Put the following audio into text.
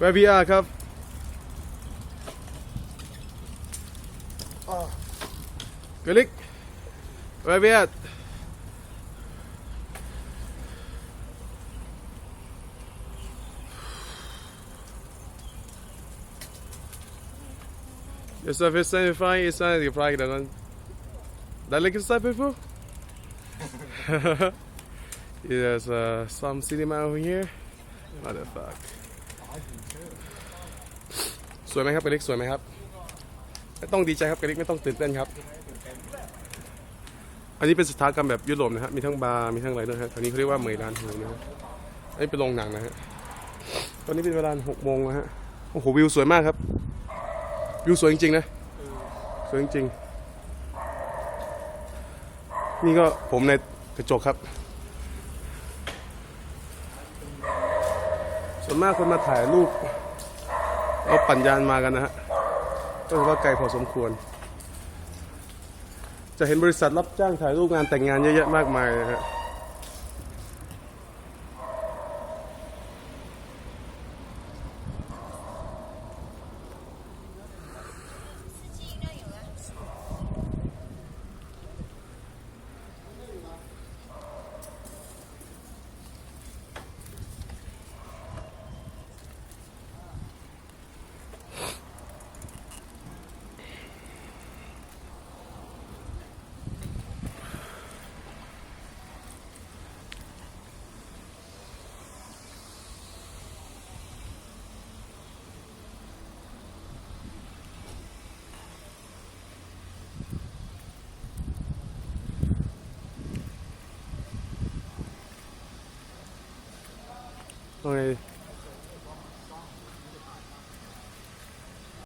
where we are ครับกลิก where we at Your stuff is semi-fine, it's not the pride on. That like stuff before? There's uh, some cinema over here. What the fuck? สวยไหมครับกระลิกสวยไหมครับไม่ต้องดีใจครับกระลิกไม่ต้องตื่นเต้นครับ อันนี้เป็นสถานกรรมแบบยุโรปนะฮะมีทั้งบาร์มีทั้งอะไรด้วยฮะตอนนี้เขาเรียกว่าเหมยลานหูนะฮะอันนี้เป็นโรงหนังนะฮะตอนนี้เป็นเวลาหกโมงนะฮะโอ้โหวิวสวยมากครับ วิวสวยจริงๆนะสวยจริงๆนี่ก็ผมในกระจกครับ ส่วนมากคนมาถ่ายรูปเอาปั่นยานมากันนะฮะก็ถือว่าไกลพอสมควร จะเห็นบริษัทรับจ้างถ่ายรูปงานแต่งงานเยอะแยะมากมายนะฮะ 对